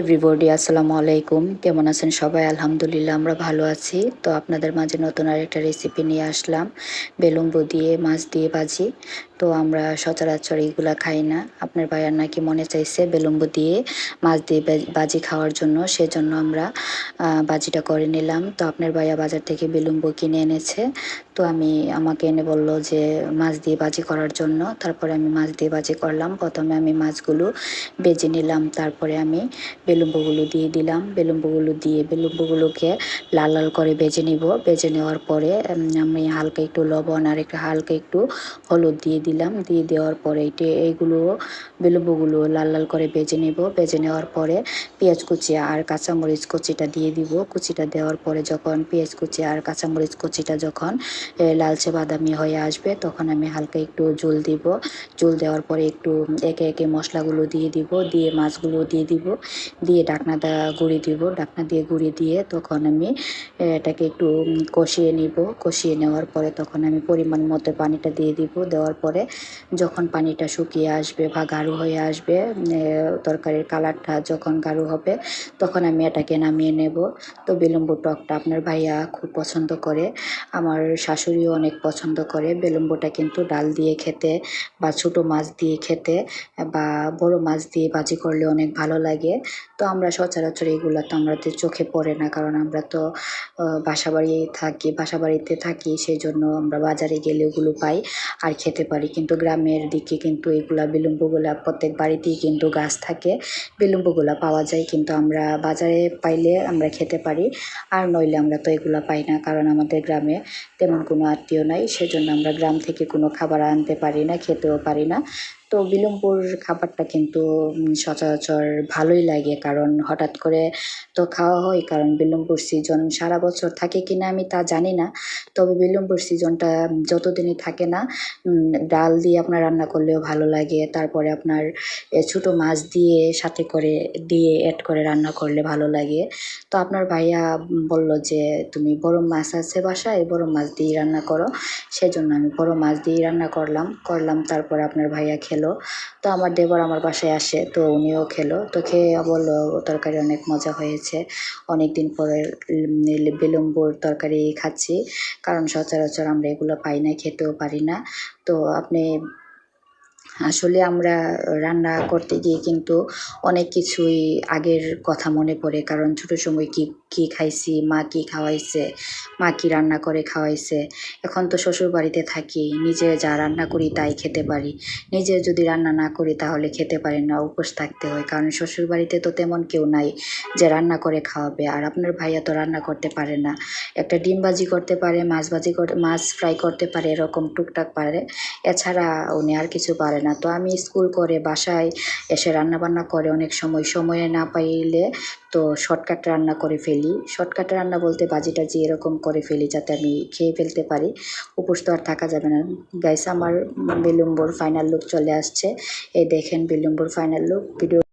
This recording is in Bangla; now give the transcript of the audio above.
এভরিবডি আসসালামু আলাইকুম। কেমন আছেন সবাই? আলহামদুলিল্লাহ, আমরা ভালো আছি। তো আপনাদের মাঝে নতুন আরেকটা রেসিপি নিয়ে আসলাম। বেলুম্বু দিয়ে, মাছ দিয়ে ভাজি। তো আমরা সচরাচর এইগুলা খাই না। আপনার ভাইয়ার নাকি মনে চাইছে বেলুম্বু দিয়ে, মাছ দিয়ে বাজি খাওয়ার জন্য। সেজন্য আমরা বাজিটা করে নিলাম। তো আপনার ভাইয়া বাজার থেকে বেলুম্বু কিনে এনেছে। তো আমি, আমাকে এনে বলল যে, মাছ দিয়ে বাজি করার জন্য। তারপরে আমি মাছ দিয়ে বাজি করলাম। প্রথমে আমি মাছগুলো বেজে নিলাম। তারপরে আমি বেলুম্বুগুলো দিয়ে দিলাম। বেলুম্বুগুলো দিয়ে বেলুম্বুগুলোকে লাল লাল করে বেজে নিব। বেজে নেওয়ার পরে আমি হালকা একটু লবণ আর একটু হালকা একটু হলুদ দিয়ে দিলাম। দিয়ে দেওয়ার পরে এটি এইগুলো বেলুম্বুগুলো লাল লাল করে বেজে নেব। বেজে নেওয়ার পরে পেঁয়াজ কুচি আর কাঁচামরিচ কুচিটা দিয়ে দিব। কুচিটা দেওয়ার পরে যখন, পেঁয়াজ কুচি আর কাঁচামরিচ কুচিটা যখন লালচে বাদামি হয়ে আসবে, তখন আমি হালকা একটু জল দিব। জল দেওয়ার পরে একটু একে একে মশলাগুলো দিয়ে দিব। দিয়ে মাছগুলো দিয়ে দিব। দিয়ে ডাকনাটা গুঁড়ি দিব। ডাকনা দিয়ে গুঁড়ি দিয়ে তখন আমি এটাকে একটু কষিয়ে নিব। কষিয়ে নেওয়ার পরে তখন আমি পরিমাণ মতো পানিটা দিয়ে দিব। দেওয়ার পরে যখন পানিটা শুকিয়ে আসবে বা গাঢ় হয়ে আসবে তরকারির কালারটা যখন গাঢ় হবে, তখন আমি এটাকে নামিয়ে নেব। তো বিলম্ব টকটা আপনার ভাইয়া খুব পছন্দ করে, আমার শাশুড়িও অনেক পছন্দ করে। বেলুম্বটা কিন্তু ডাল দিয়ে খেতে বা ছোটো মাছ দিয়ে খেতে বা বড় মাছ দিয়ে ভাজি করলে অনেক ভালো লাগে। তো আমরা সচরাচর এগুলো তো আমাদের চোখে পড়ে না, কারণ আমরা তো বাসা বাড়ি থাকি বাসা বাড়িতে থাকি সেই জন্য আমরা বাজারে গেলে ওগুলো পাই আর খেতে পারি। কিন্তু গ্রামের দিকে কিন্তু এগুলা বিলম্বগুলা প্রত্যেক বাড়িতেই কিন্তু গাছ থাকে বিলম্বগুলা পাওয়া যায়। কিন্তু আমরা বাজারে পাইলে আমরা খেতে পারি, আর নইলে আমরা তো এগুলো পাই না, কারণ আমাদের গ্রামে তেমন কোনো আত্মীয় নাই, সেজন্য আমরা গ্রাম থেকে কোনো খাবার আনতে পারি না, খেতেও পারি না। তো বিলম্বর খাবারটা কিন্তু সচরাচর ভালোই লাগে। কারণ হঠাৎ করে তো খাওয়া হয়, কারণ বিলম্বর সিজন সারা বছর থাকে কি না আমি তা জানি না। তবে বিলম্বর সিজনটা যতদিনই থাকে না ডাল দিয়ে আপনার রান্না করলেও ভালো লাগে। তারপরে আপনার ছোটো মাছ দিয়ে সাথে করে, দিয়ে অ্যাড করে রান্না করলে ভালো লাগে। তো আপনার ভাইয়া বলল যে, তুমি বড় মাছ আছে বাসায়, বড় মাছ দিয়ে রান্না করো। সেজন্য আমি বড় মাছ দিয়ে রান্না করলাম। করলাম, তারপরে আপনার ভাইয়া খেলো। তো আমার দেবর আমার বাসায় আসে, তো উনিও খেলো। তো খেয়ে বলল তরকারি অনেক মজা হয়েছে। অনেক দিন পরে বেলুম্বুর তরকারি খাচ্ছি। কারণ সচরাচর আমরা এগুলো পাই না, খেতেও পারি না। তো আপনি আসলে আমরা রান্না করতে গিয়ে কিন্তু অনেক কিছুই আগের কথা মনে পড়ে। কারণ ছোটো সময় কী কী খাইছি, মা কী খাওয়াইছে, মা কী রান্না করে খাওয়াইছে। এখন তো শ্বশুর বাড়িতে থাকি, নিজে যা রান্না করি তাই খেতে পারি। নিজে যদি রান্না না করি তাহলে খেতে পারি না, উপোস থাকতে হয়। কারণ শ্বশুর বাড়িতে তো তেমন কেউ নাই যে রান্না করে খাওয়াবে, আর আপনার ভাইয়া তো রান্না করতে পারে না। একটা ডিম ভাজি করতে পারে, মাছ ভাজি মাছ ফ্রাই করতে পারে, এরকম টুকটাক পারে। এছাড়া উনি আর কিছু পারে না। তো আমি স্কুল করে বাসায় এসে রান্নাবান্না করে অনেক সময়, সময়ে না পাইলে তো শর্টকাট রান্না করে ফেলি। শর্টকাট রান্না বলতে বাজিটা যে এরকম করে ফেলি যাতে আমি খেয়ে ফেলতে পারি। উপোস তো আর থাকা যাবে না। গাইস আমার বিলম্বর ফাইনাল লুক চলে আসছে। এই দেখেন বিলম্বর ফাইনাল লুক ভিডিও